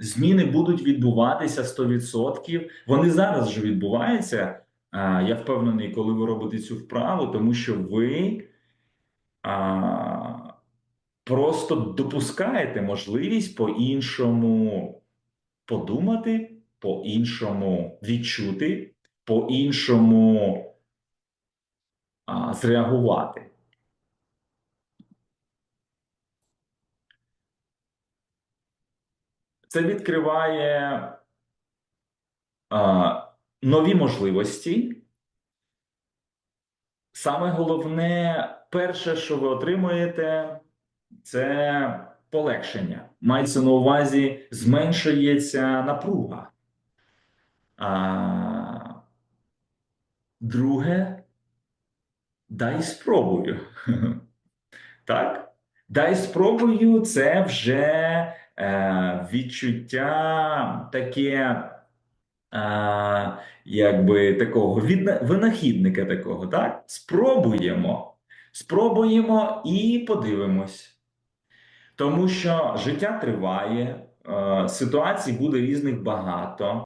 зміни будуть відбуватися 100%. Вони зараз вже відбуваються. Я впевнений, коли ви робите цю вправу, тому що ви просто допускаєте можливість по-іншому подумати, по-іншому відчути, по-іншому зреагувати. Це відкриває а, нові можливості. Саме головне, перше, що ви отримуєте, це полегшення. Мається на увазі, зменшується напруга. А, друге, дай спробую. Так? Дай спробую, це вже відчуття таке, А, якби такого відна- винахідника такого, так? Спробуємо. Спробуємо і подивимось. Тому що життя триває, е, ситуацій буде різних багато.